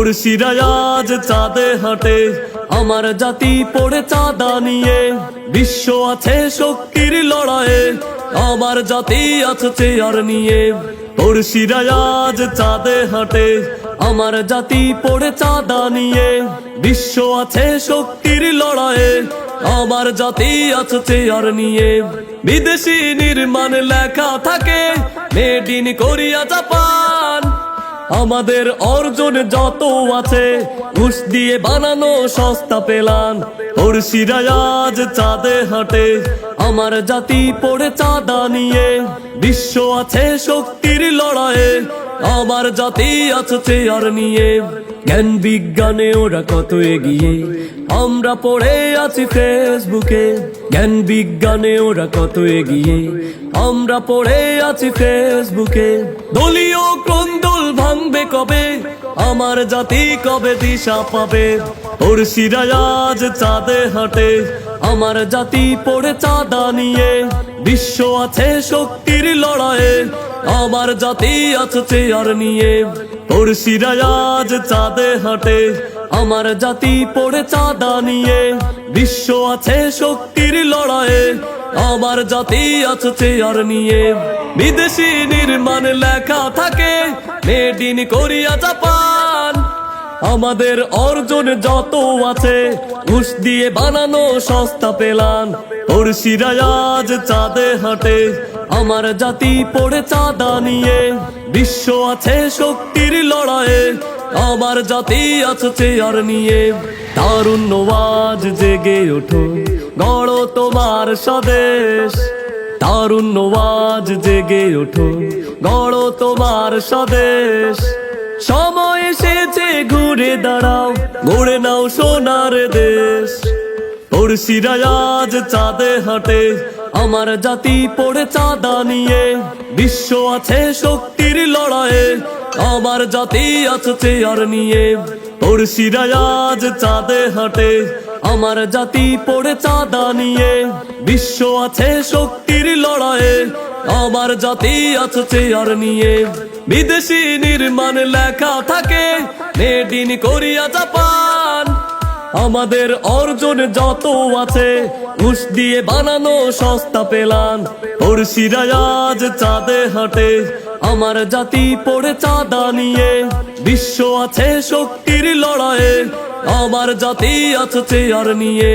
পড়শিরা আজ চাঁদে হাটে। আমার জাতি পড়ে চাঁদা নিয়ে। বিশ্ব আছে শক্তির লড়াইয়ে। আমার জাতি আছে চেয়ার নিয়ে। পড়শিরা আজ চাঁদে হাটে। আমার জাতি পড়ে চাঁদা নিয়ে। বিশ্ব আছে শক্তির লড়াইয়ে। আমার জাতি আছে চেয়ার নিয়ে। বিদেশি নির্মাণ লেখা থাকে। Made in Korea, Japan. আমাদের অর্জন যত আছে, ঘুষ দিয়ে বানানো সস্তা পেলান। পড়শিরা আজ চাঁদে হাটে, আমার জাতি পড়ে চাঁদা নিয়ে। বিশ্ব আছে শক্তির লড়াইয়ে, আমার জাতি আছে চেয়ার নিয়ে। জ্ঞান বিজ্ঞানে ওরা কত এগিয়ে, আমরা পড়ে আছি ফেসবুকে। জ্ঞান বিজ্ঞানে ওরা কত এগিয়ে, আমরা পড়ে আছি ফেসবুকে। দলীয় ক্রন্দল ভাঙবে কবে? আমার জাতি কবে দিশা পাবে? পড়শিরা আজ চাঁদে হাটে। আমার জাতি পড়ে চাঁদা নিয়ে। বিশ্ব আছে শক্তির লড়াইয়ে। আমার জাতি আছে চেয়ার নিয়ে। পড়শিরা আজ চাঁদে হাটে। আমার জাতি পড়ে চাঁদা নিয়ে। বিশ্ব আছে শক্তির লড়াইয়ে। আমার জাতি আছে চেয়ার নিয়ে বিদেশি নির্মাণ লেখা থাকে। মেড ইন কোরিয়া জাপান আমাদের অর্জন যত আছে, ঘুষ দিয়ে বানানো সস্তা পেলান। পড়শিরা আজ চাঁদে হাটে, আমার জাতি পড়ে চাঁদা নিয়ে। বিশ্ব আছে শক্তির লড়াইয়ে, আমার জাতি আছে চেয়ার নিয়ে। তারুণ্য আজ জেগে ওঠো। গড় তোমার স্বদেশ। তারুণ্য আজ জেগে ওঠো। গড় তোমার স্বদেশ। সময় এসেছে, ঘুরে দাঁড়াও। ঘুরে নাও সোনার দেশ। পড়শিরা আজ চাঁদে হাটে। আমার জাতি পড়ে চাঁদা নিয়ে। বিশ্ব আছে শক্তির লড়াইয়ে। আমার জাতি আছে চেয়ার নিয়ে। পড়শিরা আজ চাঁদে হাটে। আমার জাতি পড়ে চাঁদা নিয়ে, বিশ্ব আছে শক্তির লড়াইয়ে। আমার জাতি আছে চেয়ার নিয়ে, বিদেশি নির্মাণ লেখা থাকে মেড ইন কোরিয়া জাপান আমাদের অর্জন যত আছে, ঘুষ দিয়ে বানানো সস্তা পেলান। আজ চাঁদে হাটে, আমার জাতি পড়ে চাঁদা নিয়ে, বিশ্ব আছে শক্তির লড়াইয়ে। আমার জাতি আছে চেয়ার নিয়ে।